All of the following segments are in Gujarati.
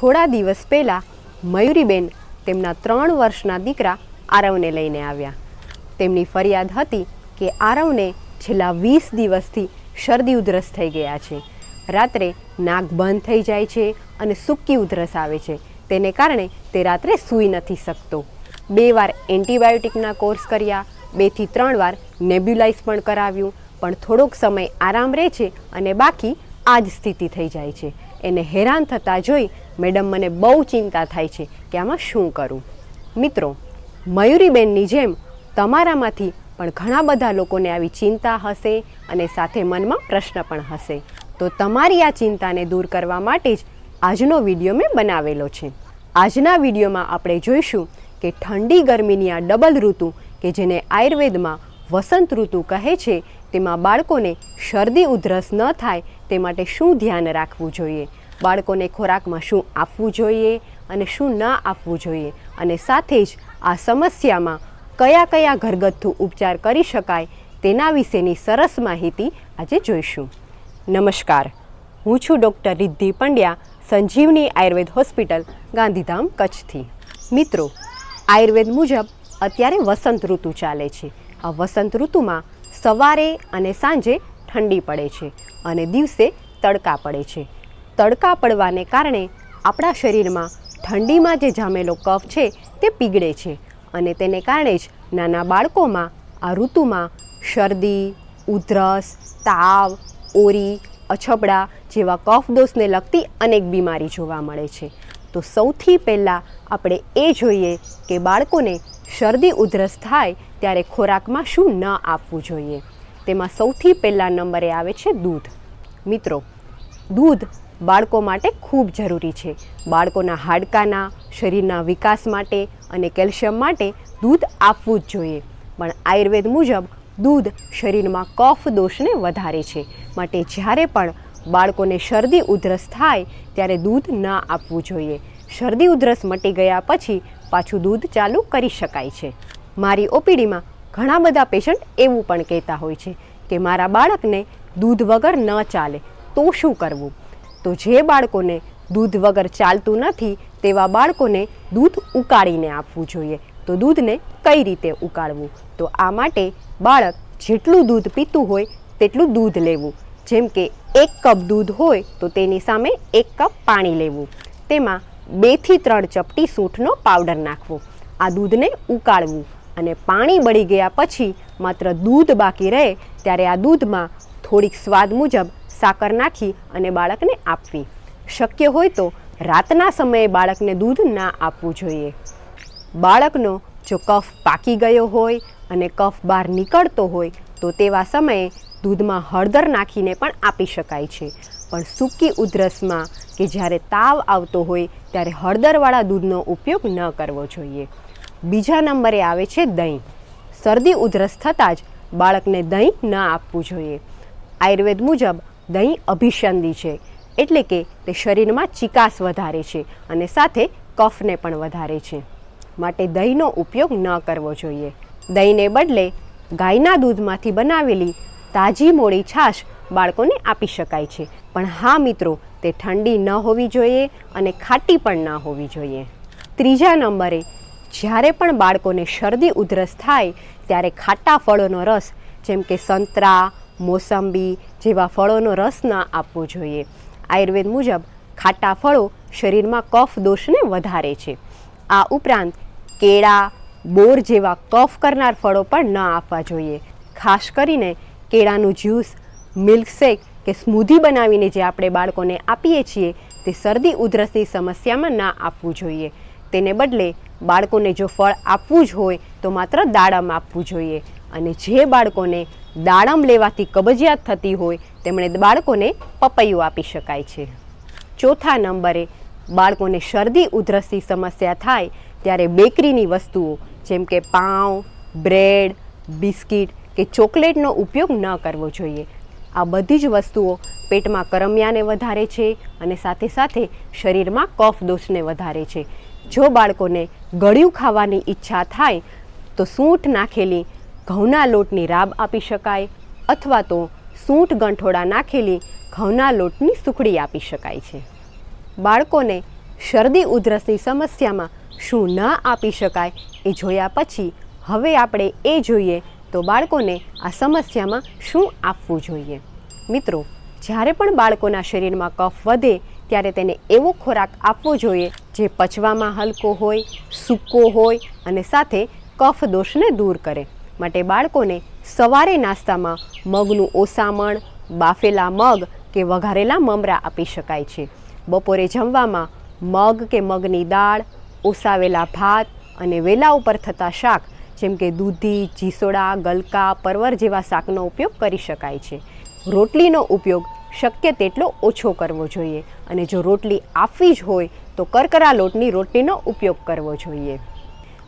થોડા દિવસ પહેલાં મયુરીબેન તેમના ત્રણ વર્ષના દીકરા આરવને લઈને આવ્યા. તેમની ફરિયાદ હતી કે આરવને છેલ્લા વીસ દિવસથી શરદી ઉધરસ થઈ ગયા છે. રાત્રે નાક બંધ થઈ જાય છે અને સૂકી ઉધરસ આવે છે. તેને કારણે તે રાત્રે સૂઈ નથી શકતો. બે વાર એન્ટીબાયોટિકના કોર્સ કર્યા બેથી ત્રણ વાર નેબ્યુલાઇઝ પણ કરાવ્યું, પણ થોડોક સમય આરામ રહે છે અને બાકી આ જ સ્થિતિ થઈ જાય છે. એને હેરાન થતાં જોઈ મેડમ મને બહુ ચિંતા થાય છે કે આમાં શું કરું. મિત્રો, મયુરીબેનની જેમ તમારામાંથી પણ ઘણા બધા લોકોને આવી ચિંતા હશે અને સાથે મનમાં પ્રશ્ન પણ હશે. તો તમારી આ ચિંતાને દૂર કરવા માટે જ આજનો વીડિયો મેં બનાવેલો છે. આજના વિડીયોમાં આપણે જોઈશું કે ઠંડી ગરમીની આ ડબલ ઋતુ કે જેને આયુર્વેદમાં વસંત ઋતુ કહે છે, તેમાં બાળકોને શરદી ઉધરસ ન થાય તે માટે શું ધ્યાન રાખવું જોઈએ? બાળકોને ખોરાકમાં શું આપવું જોઈએ અને શું ન આપવું જોઈએ અને સાથે જ આ સમસ્યામાં કયા કયા ઘરગથ્થુ ઉપચાર કરી શકાય તેના વિશેની સરસ માહિતી આજે જોઈશું. નમસ્કાર, હું છું ડૉક્ટર રિદ્ધિ પંડ્યા, સંજીવની આયુર્વેદ હોસ્પિટલ, ગાંધીધામ, કચ્છથી. મિત્રો, આયુર્વેદ મુજબ અત્યારે વસંત ઋતુ ચાલે છે. આ વસંત ઋતુમાં સવારે અને સાંજે ઠંડી પડે છે અને દિવસે તડકા પડે છે. તડકા પડવાને કારણે આપણા શરીરમાં ઠંડીમાં જે જામેલો કફ છે તે પીગળે છે અને તેને કારણે જ નાના બાળકોમાં આ ઋતુમાં શરદી, ઉધરસ, તાવ, ઓરી, અછબડા જેવા કફ દોષને લગતી અનેક બીમારી જોવા મળે છે. તો સૌથી પહેલાં આપણે એ જોઈએ કે બાળકોને શરદી, ઉધરસ થાય ત્યારે ખોરાકમાં શું ન આપવું જોઈએ. તેમાં સૌથી પહેલાં નંબરે આવે છે દૂધ. મિત્રો, દૂધ બાળકો માટે ખૂબ જરૂરી છે. બાળકોના હાડકાના, શરીરના વિકાસ માટે અને કેલ્શિયમ માટે દૂધ આપવું જ જોઈએ. પણ આયુર્વેદ મુજબ દૂધ શરીરમાં કફ દોષને વધારે છે. માટે જ્યારે પણ બાળકોને શરદી ઉધરસ થાય, ત્યારે દૂધ ન આપવું જોઈએ. શરદી ઉધરસ મટી ગયા પછી પાછું દૂધ ચાલુ કરી શકાય છે. મારી ઓપીડીમાં ઘણા બધા પેશન્ટ એવું પણ કહેતા હોય છે કે મારા બાળકને દૂધ વગર ન ચાલે, તો શું કરવું? તો જે બાળકોને દૂધ વગર ચાલતું નથી, તેવા બાળકોને દૂધ ઉકાળીને આપવું જોઈએ. તો દૂધને કઈ રીતે ઉકાળવું? તો આ માટે બાળક જેટલું દૂધ પીતું હોય, તેટલું દૂધ લેવું. જેમ કે એક કપ દૂધ હોય, તો તેની સામે એક કપ પાણી લેવું. તેમાં બેથી ત્રણ ચપટી સૂંઠનો પાવડર નાખવો. આ દૂધને ઉકાળવું અને પાણી બળી ગયા પછી માત્ર દૂધ બાકી રહે, ત્યારે આ દૂધમાં થોડીક સ્વાદ મુજબ સાકર નાખી અને બાળકને આપવી. શક્ય હોય તો રાતના સમયે બાળકને દૂધ ના આપવું જોઈએ. બાળકનો જો કફ પાકી ગયો હોય અને કફ બહાર નીકળતો હોય, તો તેવા સમયે દૂધમાં હળદર નાખીને પણ આપી શકાય છે. પણ સૂકી ઉધરસમાં કે જ્યારે તાવ આવતો હોય, ત્યારે હળદરવાળા દૂધનો ઉપયોગ ન કરવો જોઈએ. બીજા નંબરે આવે છે દહીં. શરદી ઉધરસ થતાં જ બાળકને દહીં ન આપવું જોઈએ. આયુર્વેદ મુજબ દહીં અભિસંધિ છે. એટલે કે તે શરીરમાં ચિકાસ વધારે છે અને સાથે કફને પણ વધારે છે. માટે દહીંનો ઉપયોગ ન કરવો જોઈએ. દહીંને બદલે ગાયના દૂધમાંથી બનાવેલી તાજી મોડી છાશ બાળકોને આપી શકાય છે. પણ હા મિત્રો, તે ઠંડી ન હોવી જોઈએ અને ખાટી પણ ન હોવી જોઈએ. ત્રીજા નંબરે, જ્યારે પણ બાળકોને શરદી ઉધરસ થાય, ત્યારે ખાટા ફળોનો રસ, જેમ કે સંતરા મોસંબી જેવા ફળોનો રસ ન આપવો જોઈએ. આયુર્વેદ મુજબ ખાટા ફળો શરીરમાં કફ દોષને વધારે છે. આ ઉપરાંત કેળા, બોર જેવા કફ કરનાર ફળો પણ ન આપવા જોઈએ. ખાસ કરીને કેળાનું જ્યુસ, મિલ્કશેક કે સ્મૂધી બનાવીને જે આપણે બાળકોને આપીએ છીએ તે શરદી, ઉધરસની સમસ્યામાં ના આપવું જોઈએ. તેને બદલે બાળકોને જો ફળ આપવું જ હોય તો માત્ર દાડમ આપવું જોઈએ. અને જે બાળકોને દાડમ લેવાથી કબજિયાત થતી હોય, તેમણે બાળકોને પપૈયું આપી શકાય છે. ચોથા નંબરે, બાળકોને શરદી, ઉધરસની સમસ્યા થાય ત્યારે બેકરીની વસ્તુઓ, જેમ કે પાઉં, બ્રેડ, બિસ્કિટ કે ચોકલેટનો ઉપયોગ ન કરવો જોઈએ. આ બધી જ વસ્તુઓ પેટમાં કરમિયાને વધારે છે અને સાથે સાથે શરીરમાં કફ દોષને વધારે છે. જો બાળકોને ગળ્યું ખાવાની ઈચ્છા થાય, તો સૂંઠ નાખેલી ઘઉંના લોટની રાબ આપી શકાય અથવા તો સૂંઠ ગંઠોડા નાખેલી ઘઉંના લોટની સુખડી આપી શકાય છે. બાળકોને શરદી ઉધરસની સમસ્યામાં શું ન આપી શકાય એ જોયા પછી હવે આપણે એ જોઈએ તો બાળકોને આ સમસ્યામાં શું આપવું જોઈએ. મિત્રો, જ્યારે પણ બાળકોના શરીરમાં કફ વધે ત્યારે તેને એવો ખોરાક આપવો જોઈએ જે પચવામાં હલકો હોય, સૂકો હોય અને સાથે કફ દોષને દૂર કરે. માટે બાળકોને સવારે નાસ્તામાં મગનું ઓસામણ, બાફેલા મગ કે વઘારેલા મમરા આપી શકાય છે. બપોરે જમવામાં મગ કે મગની દાળ, ઓસાવેલા ભાત અને વેલા ઉપર થતા શાક, જેમ કે દૂધી, ચીસોડા, ગલકા, પરવર જેવા શાકનો ઉપયોગ કરી શકાય છે. રોટલીનો ઉપયોગ શક્ય તેટલો ઓછો કરવો જોઈએ અને જો રોટલી આપવી જ હોય, તો કરકરા લોટની રોટલીનો ઉપયોગ કરવો જોઈએ.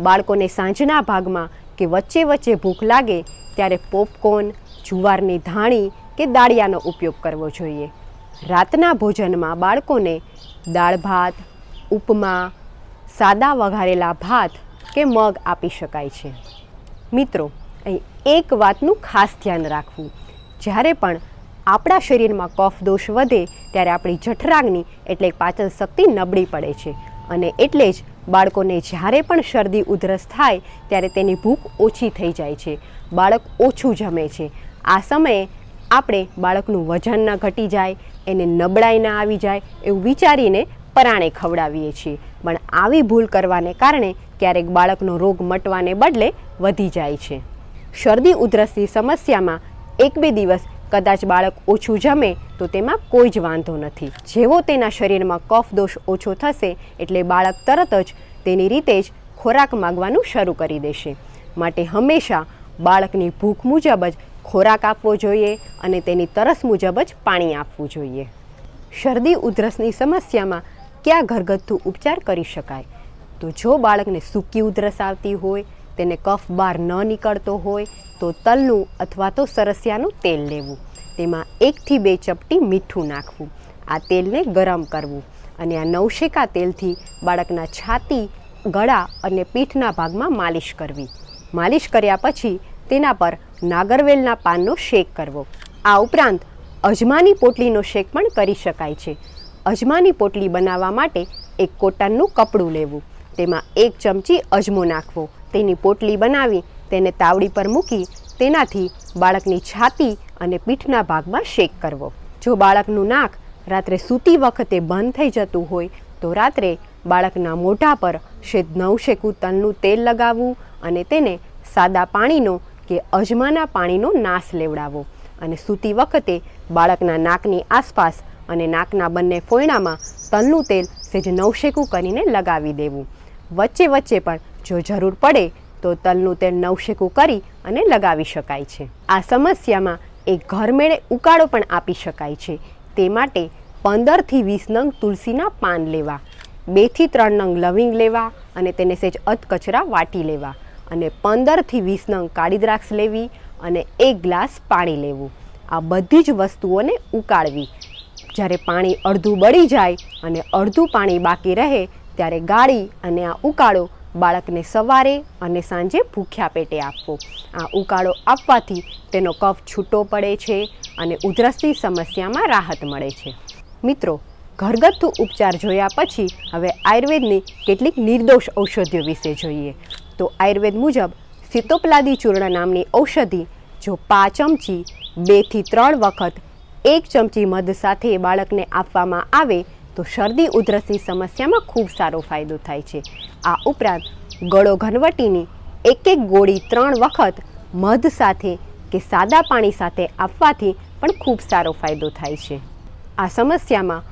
બાળકોને સાંજના ભાગમાં કે વચ્ચે વચ્ચે ભૂખ લાગે ત્યારે પોપકોર્ન, જુવારની ધાણી કે દાળિયાનો ઉપયોગ કરવો જોઈએ. રાતના ભોજનમાં બાળકોને દાળ ભાત, ઉપમા, સાદા વઘારેલા ભાત કે મગ આપી શકાય છે. મિત્રો, અહીં એક વાતનું ખાસ ધ્યાન રાખવું. જ્યારે પણ આપણા શરીરમાં કફ દોષ વધે, ત્યારે આપણી જઠરાગ્નિ એટલે પાચન શક્તિ નબળી પડે છે. અને એટલે જ બાળકોને જ્યારે પણ શરદી ઉધરસ થાય ત્યારે તેની ભૂખ ઓછી થઈ જાય છે. બાળક ઓછું જમે છે. આ સમયે આપણે બાળકનું વજન ન ઘટી જાય, એને નબળાઈ ના આવી જાય એવું વિચારીને પરાણે ખવડાવીએ છીએ. પણ આવી ભૂલ કરવાને કારણે ક્યારેક બાળકનો રોગ મટવાને બદલે વધી જાય છે. શરદી ઉધરસની સમસ્યામાં એક બે દિવસ કદાચ બાળક ઓછું જમે તો તેમાં કોઈ જ વાંધો નથી. જેવો તેના શરીરમાં કફ દોષ ઓછો થશે એટલે બાળક તરત જ તેની રીતે જ ખોરાક માગવાનું શરૂ કરી દેશે. માટે હંમેશા બાળકની ભૂખ મુજબ જ ખોરાક આપવો જોઈએ અને તેની તરસ મુજબ જ પાણી આપવું જોઈએ. શરદી ઉધરસની સમસ્યામાં ક્યાં ઘરગથ્થુ ઉપચાર કરી શકાય? તો જો બાળકને સૂકી ઉધરસ આવતી હોય તેને કફ બહાર ન નીકળતો હોય તો તલનું અથવા તો સરસિયાનું તેલ લેવું. તેમાં એકથી બે ચપટી મીઠું નાખવું. આ તેલને ગરમ કરવું. અને આ નવશેકા તેલથી બાળકના છાતી, ગળા અને પીઠના ભાગમાં માલિશ કરવી. માલિશ કર્યા પછી તેના પર નાગરવેલના પાનનો શેક કરવો. આ ઉપરાંત અજમાની પોટલીનો શેક પણ કરી શકાય છે. અજમાની પોટલી બનાવવા માટે એક કોટનનું કપડું લેવું. તેમાં એક ચમચી અજમો નાખવો. તેની પોટલી બનાવી તેને તાવડી પર મૂકી તેનાથી બાળકની છાતી અને પીઠના ભાગમાં શેક કરવો. જો બાળકનું નાક રાત્રે સૂતી વખતે બંધ થઈ જતું હોય, તો રાત્રે બાળકના મોઢા પર શેદ નવશેકું તલનું તેલ લગાવવું અને તેને સાદા પાણીનો કે અજમાના પાણીનો નાશ લેવડાવવો. અને સૂતી વખતે બાળકના નાકની આસપાસ અને નાકના બંને ફોયણામાં તલનું તેલ સેજ નવશેકું કરીને લગાવી દેવું. વચ્ચે વચ્ચે પણ જો જરૂર પડે તો તલનું તેલ નવશેકું કરી અને લગાવી શકાય છે. આ સમસ્યામાં એક ઘરમેળે ઉકાળો પણ આપી શકાય છે. તે માટે પંદરથી વીસ નંગ તુલસીના પાન લેવા, બેથી ત્રણ નંગ લવિંગ લેવા અને તેને સેજ અધકચરા વાટી લેવા અને પંદરથી વીસ નંગ કાળી દ્રાક્ષ લેવી અને એક ગ્લાસ પાણી લેવું. આ બધી જ વસ્તુઓને ઉકાળવી. જ્યારે પાણી અડધું બળી જાય અને અડધું પાણી બાકી રહે, ત્યારે ગાળી અને આ ઉકાળો બાળકને સવારે અને સાંજે ભૂખ્યા પેટે આપવો. આ ઉકાળો આપવાથી તેનો કફ છૂટો પડે છે અને ઉધરસની સમસ્યામાં રાહત મળે છે. મિત્રો, ઘરગથ્થુ ઉપચાર જોયા પછી હવે આયુર્વેદની કેટલીક નિર્દોષ ઔષધિઓ વિશે જોઈએ. તો આયુર્વેદ મુજબ, સિતોપલાદી ચૂર્ણ નામની ઔષધિ, જો પાંચ ચમચી બેથી ત્રણ વખત, એક ચમચી મધ સાથે બાળકને આપવામાં આવે તો શરદી ઉધરસની સમસ્યામાં ખૂબ સારો ફાયદો થાય છે. આ ઉપરાંત ગળો ઘનવટીની એક એક ગોળી ત્રણ વખત મધ સાથે કે સાદા પાણી સાથે આપવાથી પણ ખૂબ સારો ફાયદો થાય છે. આ સમસ્યામાં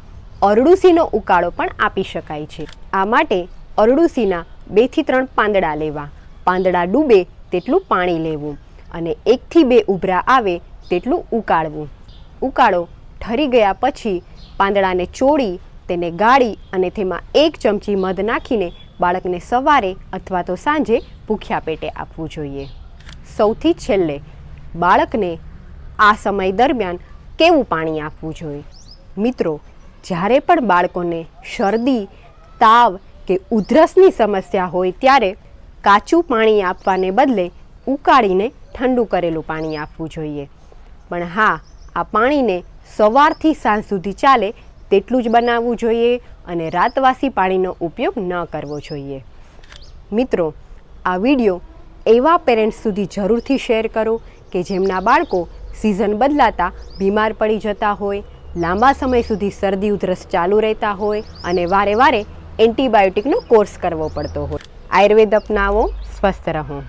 અરડુસીનો ઉકાળો પણ આપી શકાય છે. આ માટે અરડુસીના બેથી ત્રણ પાંદડા લેવા. પાંદડા ડૂબે તેટલું પાણી લેવું અને એકથી બે ઉભરા આવે તેટલું ઉકાળવું. ઉકાળો ઠરી ગયા પછી પાંદડાને ચોળી તેને ગાળી અને તેમાં એક ચમચી મધ નાખીને બાળકને સવારે અથવા તો સાંજે ભૂખ્યા પેટે આપવું જોઈએ. સૌથી છેલ્લે, બાળકને આ સમય દરમિયાન કેવું પાણી આપવું જોઈએ? મિત્રો, જ્યારે પણ બાળકોને શરદી, તાવ કે ઉધરસની સમસ્યા હોય ત્યારે કાચું પાણી આપવાને બદલે ઉકાળીને ઠંડુ કરેલું પાણી આપવું જોઈએ. પણ હા, આ પાણીને સવારથી સાંજ સુધી ચાલે તેટલું જ બનાવવું જોઈએ અને રાતવાસી પાણીનો ઉપયોગ ન કરવો જોઈએ. મિત્રો, આ વીડિયો એવા પેરેન્ટ્સ સુધી જરૂરથી શેર કરો કે જેમના બાળકો સિઝન બદલાતા બીમાર પડી જતા હોય, લાંબા સમય સુધી શરદી ઉધરસ ચાલુ રહેતા હોય અને વારે વારે એન્ટીબાયોટિકનો કોર્સ કરવો પડતો હોય. આયુર્વેદ અપનાવો, સ્વસ્થ રહો.